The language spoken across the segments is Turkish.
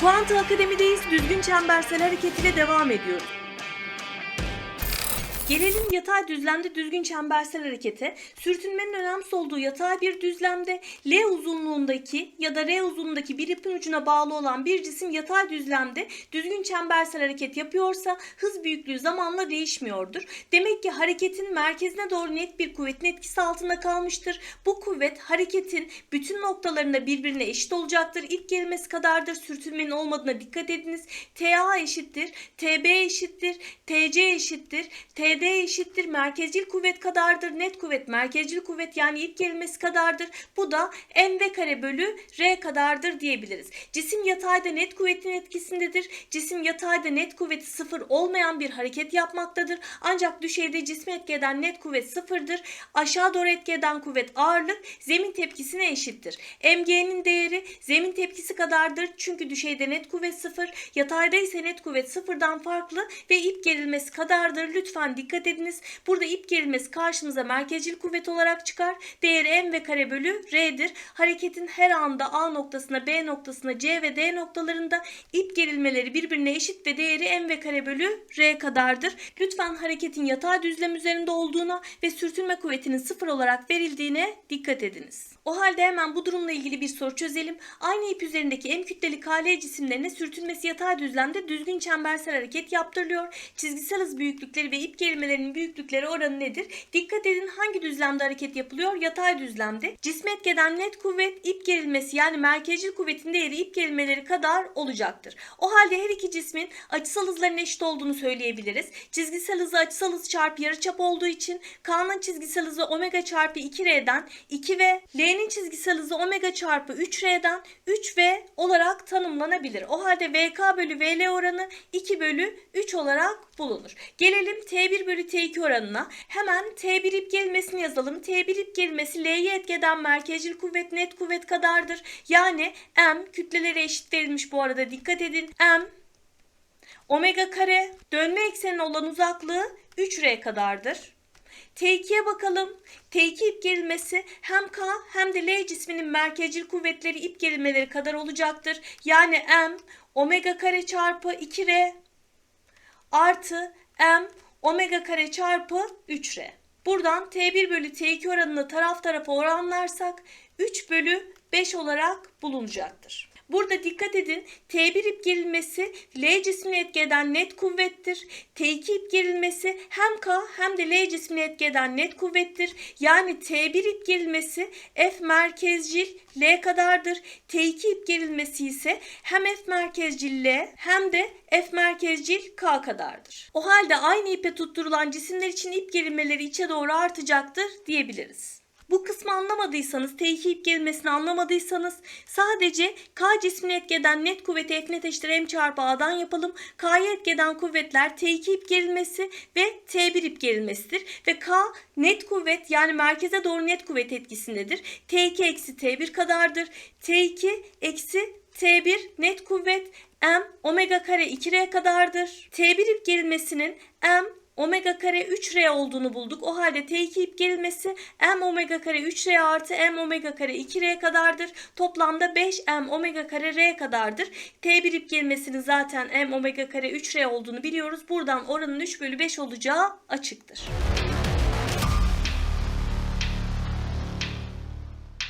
Kuanta Akademi'deyiz. Düzgün çembersel hareketiyle devam ediyoruz. Gelelim yatay düzlemde düzgün çembersel harekete. Sürtünmenin önemsiz olduğu yatay bir düzlemde L uzunluğundaki ya da R uzunluğundaki bir ipin ucuna bağlı olan bir cisim yatay düzlemde düzgün çembersel hareket yapıyorsa hız büyüklüğü zamanla değişmiyordur. Demek ki hareketin merkezine doğru net bir kuvvetin etkisi altında kalmıştır. Bu kuvvet hareketin bütün noktalarında birbirine eşit olacaktır. İlk kelimesi kadardır. Sürtünmenin olmadığına dikkat ediniz. TA eşittir, TB eşittir, TC eşittir, TD eşittir, merkezcil kuvvet kadardır, net kuvvet merkezcil kuvvet yani ilk kelimesi kadardır. Bu da mv kare bölü r kadardır diyebiliriz. Cisim yatayda net kuvvetin etkisindedir. Cisim yatayda net kuvveti sıfır olmayan bir hareket yapmaktadır. Ancak düşeyde cismi etki eden net kuvvet sıfırdır. Aşağı doğru etki eden kuvvet ağırlık zemin tepkisine eşittir. MG'nin değeri zemin tepkisi kadardır. Çünkü düşeyde net kuvvet sıfır, yatayda ise net kuvvet sıfırdan farklı ve ip gerilmesi kadardır. Lütfen dikkat ediniz. Burada ip gerilmesi karşımıza merkezcil kuvvet olarak çıkar. Değeri m ve kare bölü r'dir. Hareketin her anda A noktasına, B noktasına, C ve D noktalarında ip gerilmeleri birbirine eşit ve değeri m ve kare bölü r kadardır. Lütfen hareketin yatay düzlem üzerinde olduğuna ve sürtünme kuvvetinin sıfır olarak verildiğine dikkat ediniz. O halde hemen bu durumla ilgili bir soru çözelim. Aynı ip üzerindeki M kütleli KL cisimlerine sürtünmesi yatay düzlemde düzgün çembersel hareket yaptırılıyor. Çizgisel hız büyüklükleri ve ip gerimelerinin büyüklükleri oranı nedir? Dikkat edin hangi düzlemde hareket yapılıyor? Yatay düzlemde. Cisme etkeden net kuvvet ip gerilmesi yani merkezcil kuvvetin değeri ip gerilmeleri kadar olacaktır. O halde her iki cismin açısal hızların eşit olduğunu söyleyebiliriz. Çizgisel hızı açısal hız çarpı yarıçap olduğu için K'nın çizgisel hızı omega çarpı 2R'den 2 ve L'nin çizgisel hızı omega çarpı 3R'den 3V olarak tanımlanabilir. O halde VK bölü VL oranı 2 bölü 3 olarak bulunur. Gelelim T1 bölü T2 oranına. Hemen T1 ip gerilmesini yazalım. T1 ip gerilmesi L'ye etkeden merkezcil kuvvet net kuvvet kadardır. Yani M kütlelere eşit verilmiş bu arada dikkat edin. M omega kare dönme eksenine olan uzaklığı 3R kadardır. T2'ye bakalım. T2 ip gerilmesi hem K hem de L cisminin merkezcil kuvvetleri ip gerilmeleri kadar olacaktır. Yani M omega kare çarpı 2R artı M omega kare çarpı 3R. Buradan T1 bölü T2 oranını taraf tarafa oranlarsak 3 bölü 5 olarak bulunacaktır. Burada dikkat edin T1 ip gerilmesi L cismini etki eden net kuvvettir. T2 ip gerilmesi hem K hem de L cismini etki eden net kuvvettir. Yani T1 ip gerilmesi F merkezcil L kadardır. T2 ip gerilmesi ise hem F merkezcil L hem de F merkezcil K kadardır. O halde aynı ipe tutturulan cisimler için ip gerilmeleri içe doğru artacaktır diyebiliriz. Bu kısmı anlamadıysanız, T2 ip gerilmesini anlamadıysanız sadece K cismini etkeden net kuvveti F net eşittir M çarpı A'dan yapalım. K'yı etkeden kuvvetler T2 ip gerilmesi ve T1 ip gerilmesidir. Ve K net kuvvet yani merkeze doğru net kuvvet etkisindedir. T2 eksi T1 kadardır. T2 eksi T1 net kuvvet M omega kare 2R kadardır. T1 ip gerilmesinin M omega kare 3R olduğunu bulduk. O halde T2 ip gerilmesi M omega kare 3R artı M omega kare 2R kadardır. Toplamda 5 M omega kare R kadardır. T1 ip gerilmesinin zaten M omega kare 3R olduğunu biliyoruz. Buradan oranın 3 bölü 5 olacağı açıktır.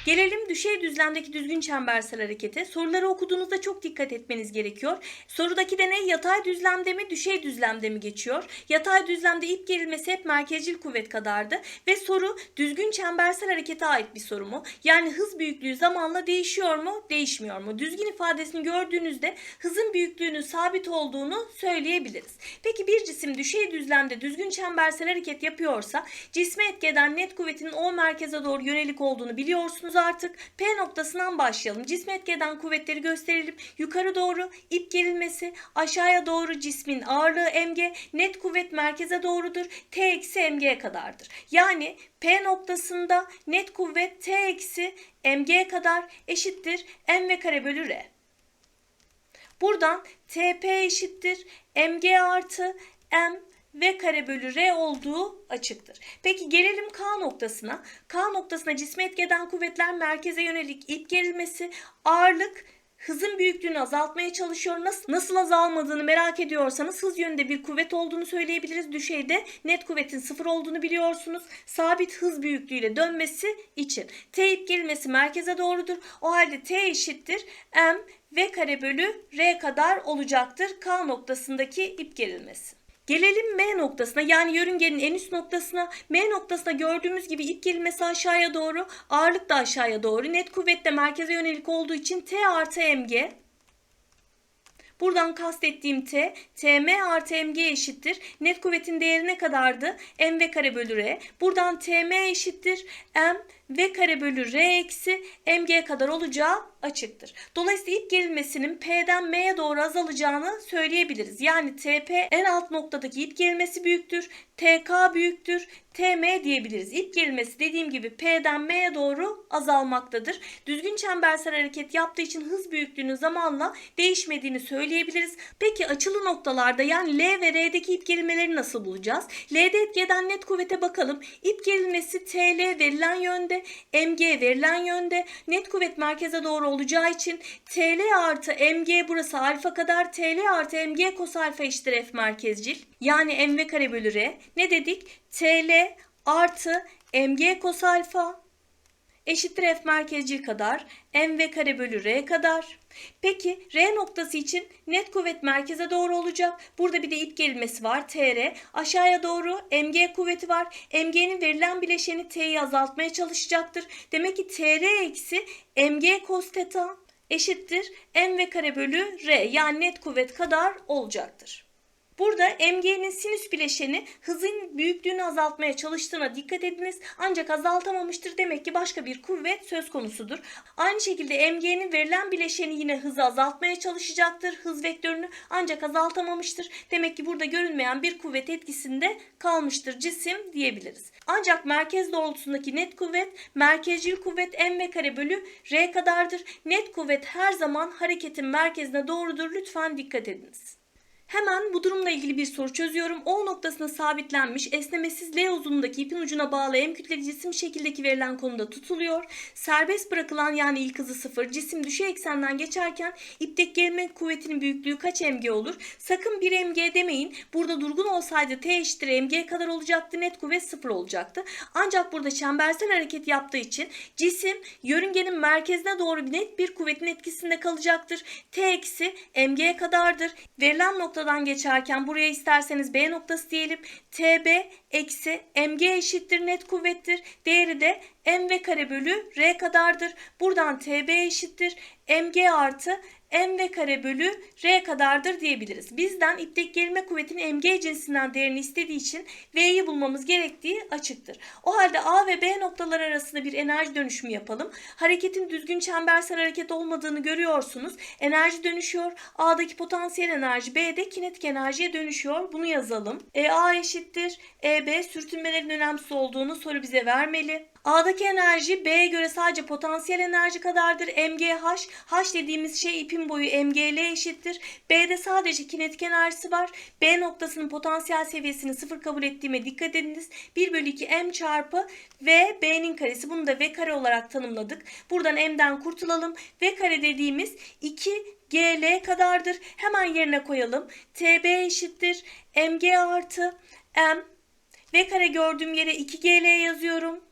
Gelelim düşey düzlemdeki düzgün çembersel harekete. Soruları okuduğunuzda çok dikkat etmeniz gerekiyor. Sorudaki deney yatay düzlemde mi, düşey düzlemde mi geçiyor? Yatay düzlemde ip gerilmesi hep merkezcil kuvvet kadardı ve soru düzgün çembersel harekete ait bir soru mu? Yani hız büyüklüğü zamanla değişiyor mu, değişmiyor mu? Düzgün ifadesini gördüğünüzde hızın büyüklüğünün sabit olduğunu söyleyebiliriz. Peki bir cisim düşey düzlemde düzgün çembersel hareket yapıyorsa cisme etki eden net kuvvetinin o merkeze doğru yönelik olduğunu biliyorsunuz artık. P noktasından başlayalım. Cisme etki eden kuvvetleri gösterelim. Yukarı doğru ip gerilmesi, aşağıya doğru cismin ağırlığı mg, net kuvvet merkeze doğrudur. T eksi mg kadardır. Yani P noktasında net kuvvet T eksi mg kadar eşittir m ve kare bölü r. Buradan TP eşittir mg artı m v kare bölü r olduğu açıktır. Peki gelelim K noktasına. K noktasına cisme etki eden kuvvetler merkeze yönelik ip gerilmesi, ağırlık hızın büyüklüğünü azaltmaya çalışıyor. Nasıl, nasıl azalmadığını merak ediyorsanız hız yönünde bir kuvvet olduğunu söyleyebiliriz. Düşeyde net kuvvetin sıfır olduğunu biliyorsunuz. Sabit hız büyüklüğüyle dönmesi için. T ip gerilmesi merkeze doğrudur. O halde T eşittir M V kare bölü R kadar olacaktır. K noktasındaki ip gerilmesi. Gelelim M noktasına yani yörüngenin en üst noktasına. M noktasına gördüğümüz gibi ip gerilmesi aşağıya doğru, ağırlık da aşağıya doğru. Net kuvvet de merkeze yönelik olduğu için T artı mg. Buradan kastettiğim T, Tm artı mg eşittir. Net kuvvetin değeri ne kadardı? mv kare bölü r. Buradan Tm eşittir. m v kare bölü r eksi mg kadar olacağı açıktır. Dolayısıyla ip gerilmesinin P'den M'ye doğru azalacağını söyleyebiliriz. Yani TP en alt noktadaki ip gerilmesi büyüktür. TK büyüktür. TM diyebiliriz. İp gerilmesi dediğim gibi P'den M'ye doğru azalmaktadır. Düzgün çembersel hareket yaptığı için hız büyüklüğünün zamanla değişmediğini söyleyebiliriz. Peki açılı noktalarda yani L ve R'deki ip gerilmeleri nasıl bulacağız? L'de etki eden net kuvvete bakalım. İp gerilmesi TL verilen yönde, MG verilen yönde. Net kuvvet merkeze doğru olacağı için TL artı MG burası alfa kadar TL artı MG kos alfa eşittir F merkezcil. Yani MV kare bölü R. Ne dedik? TL artı MG kos alfa eşittir F merkezcil kadar MV kare bölü R kadar. Peki R noktası için net kuvvet merkeze doğru olacak. Burada bir de ip gerilmesi var TR. Aşağıya doğru MG kuvveti var. MG'nin verilen bileşeni T'yi azaltmaya çalışacaktır. Demek ki TR eksi MG cos theta eşittir MV kare bölü R yani net kuvvet kadar olacaktır. Burada MG'nin sinüs bileşeni hızın büyüklüğünü azaltmaya çalıştığına dikkat ediniz. Ancak azaltamamıştır. Demek ki başka bir kuvvet söz konusudur. Aynı şekilde MG'nin verilen bileşeni yine hızı azaltmaya çalışacaktır. Hız vektörünü ancak azaltamamıştır. Demek ki burada görünmeyen bir kuvvet etkisinde kalmıştır cisim diyebiliriz. Ancak merkez doğrultusundaki net kuvvet merkezcil kuvvet m kare bölü r kadardır. Net kuvvet her zaman hareketin merkezine doğrudur. Lütfen dikkat ediniz. Hemen bu durumla ilgili bir soru çözüyorum. O noktasına sabitlenmiş esnemesiz L uzunluğundaki ipin ucuna bağlı M kütleli cisim şekildeki verilen konuda tutuluyor. Serbest bırakılan yani ilk hızı sıfır cisim düşey eksenden geçerken ipteki gerilme kuvvetinin büyüklüğü kaç mg olur? Sakın 1 mg demeyin. Burada durgun olsaydı t eşittir mg kadar olacaktı. Net kuvvet sıfır olacaktı. Ancak burada çembersel hareket yaptığı için cisim yörüngenin merkezine doğru net bir kuvvetin etkisinde kalacaktır. t eksi mg kadardır. Verilen nokta noktadan geçerken buraya isterseniz B noktası diyelim. TB eksi mg eşittir net kuvvettir. Değeri de mv kare bölü r kadardır. Buradan tb eşittir mg artı mv kare bölü r kadardır diyebiliriz. Bizden ipteki gerilme kuvvetinin mg cinsinden değerini istediği için v'yi bulmamız gerektiği açıktır. O halde a ve b noktalar arasında bir enerji dönüşümü yapalım. Hareketin düzgün çembersel hareket olmadığını görüyorsunuz. Enerji dönüşüyor. a'daki potansiyel enerji b'de kinetik enerjiye dönüşüyor. Bunu yazalım. E, a eşittir eb sürtünmelerin önemsiz olduğunu soru bize vermeli. A'daki enerji B'ye göre sadece potansiyel enerji kadardır. MGH, H dediğimiz şey ipin boyu MGL eşittir. B'de sadece kinetik enerjisi var. B noktasının potansiyel seviyesini sıfır kabul ettiğime dikkat ediniz. 1 bölü 2 M çarpı V B'nin karesi. Bunu da V kare olarak tanımladık. Buradan M'den kurtulalım. V kare dediğimiz 2 GL kadardır. Hemen yerine koyalım. TB eşittir. MG artı M. V kare gördüğüm yere 2GL yazıyorum.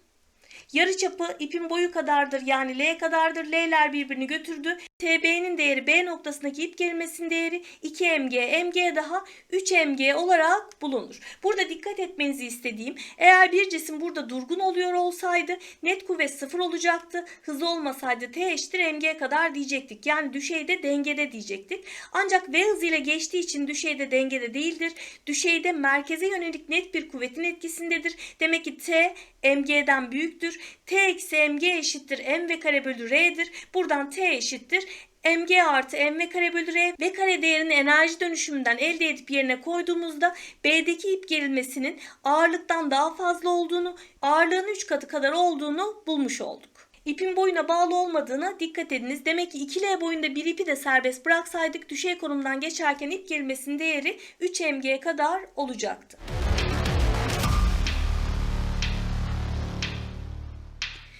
Yarıçapı ipin boyu kadardır yani L kadardır. L'ler birbirini götürdü. TB'nin değeri B noktasındaki ip gerilmesinin değeri 2 mg, daha 3 mg olarak bulunur. Burada dikkat etmenizi istediğim eğer bir cisim burada durgun oluyor olsaydı net kuvvet sıfır olacaktı. Hız olmasaydı T eşittir mg kadar diyecektik. Yani düşeyde dengede diyecektik. Ancak V hızıyla geçtiği için düşeyde dengede değildir. Düşeyde merkeze yönelik net bir kuvvetin etkisindedir. Demek ki T mg'den büyüktür. T eksi mg eşittir m kare bölü r'dir. Buradan T eşittir mg artı m kare bölü r v kare değerini enerji dönüşümünden elde edip yerine koyduğumuzda B'deki ip gerilmesinin ağırlıktan daha fazla olduğunu, ağırlığın 3 katı kadar olduğunu bulmuş olduk. İpin boyuna bağlı olmadığına dikkat ediniz. Demek ki 2L boyunda bir ipi de serbest bıraksaydık düşey konumdan geçerken ip gerilmesinin değeri 3 mg kadar olacaktı.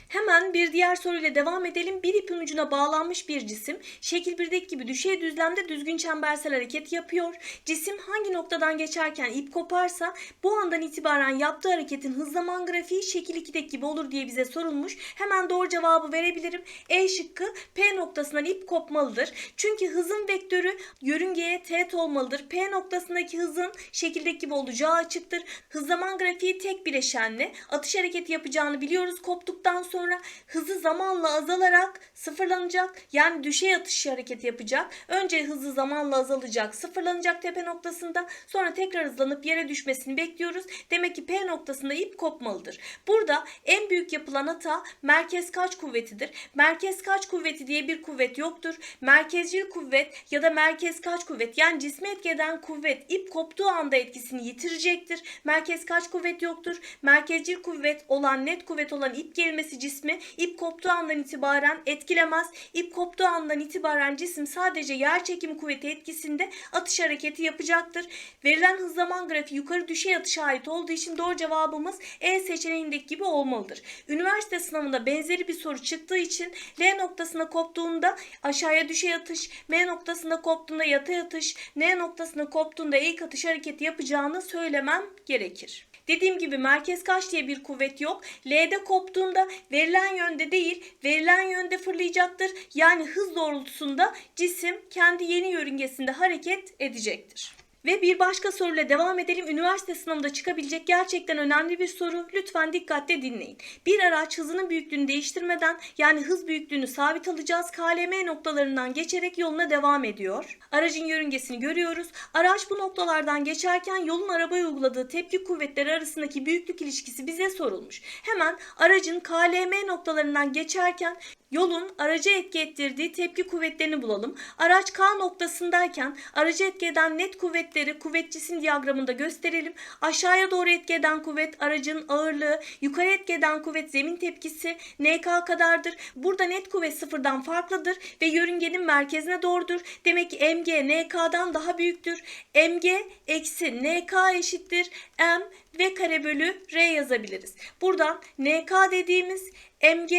Hemen bir diğer soruyla devam edelim. Bir ipin ucuna bağlanmış bir cisim şekil 1'deki gibi düşey düzlemde düzgün çembersel hareket yapıyor. Cisim hangi noktadan geçerken ip koparsa bu andan itibaren yaptığı hareketin hız zaman grafiği şekil 2'deki gibi olur diye bize sorulmuş. Hemen doğru cevabı verebilirim. E şıkkı P noktasından ip kopmalıdır. Çünkü hızın vektörü yörüngeye teğet olmalıdır. P noktasındaki hızın şekildeki gibi olacağı açıktır. Hız zaman grafiği tek bileşenli. Atış hareketi yapacağını biliyoruz. Koptuktan sonra hızı zamanla azalarak sıfırlanacak. Yani düşey atış hareketi yapacak. Önce hızı zamanla azalacak, sıfırlanacak tepe noktasında. Sonra tekrar hızlanıp yere düşmesini bekliyoruz. Demek ki P noktasında ip kopmalıdır. Burada en büyük yapılan hata merkez kaç kuvvetidir. Merkez kaç kuvveti diye bir kuvvet yoktur. Merkezcil kuvvet ya da merkez kaç kuvvet yani cisme etki eden kuvvet ip koptuğu anda etkisini yitirecektir. Merkez kaç kuvvet yoktur. Merkezcil kuvvet olan net kuvvet olan ip gelmesi cismi ip koptuğu andan itibaren etkilemez. İp koptuğu andan itibaren cisim sadece yer çekimi kuvveti etkisinde atış hareketi yapacaktır. Verilen hız zaman grafiği yukarı düşey atışa ait olduğu için doğru cevabımız E seçeneğindeki gibi olmalıdır. Üniversite sınavında benzeri bir soru çıktığı için L noktasına koptuğunda aşağıya düşey atış, M noktasında koptuğunda yatay atış, N noktasında koptuğunda eğik atış hareketi yapacağını söylemem gerekir. Dediğim gibi merkez kaç diye bir kuvvet yok. L'de koptuğunda verilen yönde değil, verilen yönde fırlayacaktır. Yani hız doğrultusunda cisim kendi yeni yörüngesinde hareket edecektir. Ve bir başka soruyla devam edelim. Üniversite sınavında çıkabilecek gerçekten önemli bir soru. Lütfen dikkatle dinleyin. Bir araç hızının büyüklüğünü değiştirmeden yani hız büyüklüğünü sabit alacağız. KLM noktalarından geçerek yoluna devam ediyor. Aracın yörüngesini görüyoruz. Araç bu noktalardan geçerken yolun arabaya uyguladığı tepki kuvvetleri arasındaki büyüklük ilişkisi bize sorulmuş. Hemen aracın KLM noktalarından geçerken Yolun araca etki ettirdiği tepki kuvvetlerini bulalım. Araç K noktasındayken aracı etki eden net kuvvetleri kuvvet cisim diyagramında gösterelim. Aşağıya doğru etki eden kuvvet aracın ağırlığı, yukarı etki eden kuvvet zemin tepkisi NK kadardır. Burada net kuvvet sıfırdan farklıdır ve yörüngenin merkezine doğrudur. Demek ki MG NK'dan daha büyüktür. MG eksi NK eşittir M v kare bölü R yazabiliriz. Buradan NK dediğimiz MG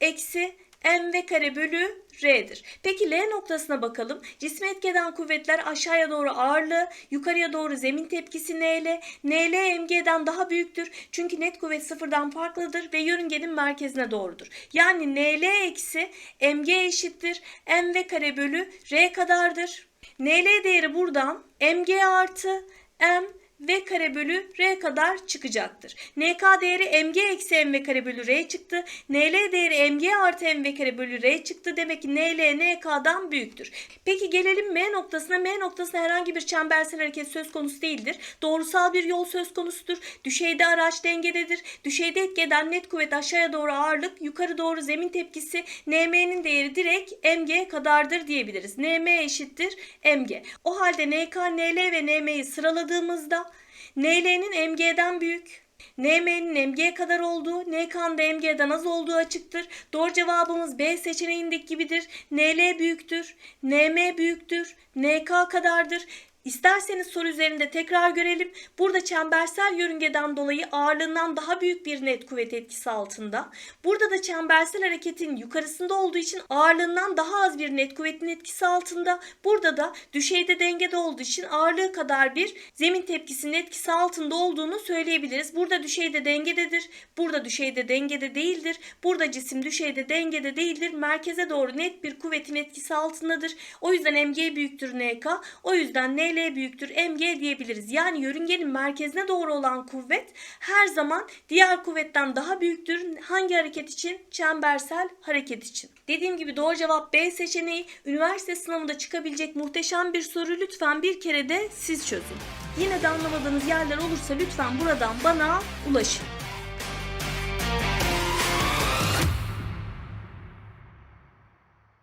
eksi m kare bölü R'dir. Peki L noktasına bakalım. Cisme etkeden kuvvetler aşağıya doğru ağırlığı, yukarıya doğru zemin tepkisi NL. NL MG'den daha büyüktür. Çünkü net kuvvet sıfırdan farklıdır ve yörüngenin merkezine doğrudur. Yani NL eksi MG eşittir. M kare bölü R kadardır. NL değeri buradan MG artı M v kare bölü r kadar çıkacaktır. NK değeri mg eksi mv kare bölü r çıktı. NL değeri mg artı mv kare bölü r çıktı. Demek ki NL NK'dan büyüktür. Peki gelelim M noktasına. M noktasında herhangi bir çembersel hareket söz konusu değildir. Doğrusal bir yol söz konusudur. Düşeyde araç dengededir. Düşeyde etki eden net kuvvet aşağıya doğru ağırlık, yukarı doğru zemin tepkisi NM'nin değeri direkt mg kadardır diyebiliriz. NM eşittir mg. O halde NK, NL ve NM'yi sıraladığımızda NL'nin MG'den büyük, NM'nin MG kadar olduğu, NK'nın da MG'den az olduğu açıktır. Doğru cevabımız B seçeneğindeki gibidir. NL büyüktür, NM büyüktür, NK kadardır. İsterseniz soru üzerinde tekrar görelim. Burada çembersel yörüngeden dolayı ağırlığından daha büyük bir net kuvvet etkisi altında. Burada da çembersel hareketin yukarısında olduğu için ağırlığından daha az bir net kuvvetin etkisi altında. Burada da düşeyde dengede olduğu için ağırlığı kadar bir zemin tepkisinin etkisi altında olduğunu söyleyebiliriz. Burada düşeyde dengededir. Burada düşeyde dengede değildir. Burada cisim düşeyde dengede değildir. Merkeze doğru net bir kuvvetin etkisi altındadır. O yüzden mg büyüktür nk. O yüzden nl büyüktür mg diyebiliriz. Yani yörüngenin merkezine doğru olan kuvvet her zaman diğer kuvvetten daha büyüktür. Hangi hareket için? Çembersel hareket için. Dediğim gibi doğru cevap B seçeneği. Üniversite sınavında çıkabilecek muhteşem bir soru lütfen bir kere de siz çözün. Yine de anlamadığınız yerler olursa lütfen buradan bana ulaşın.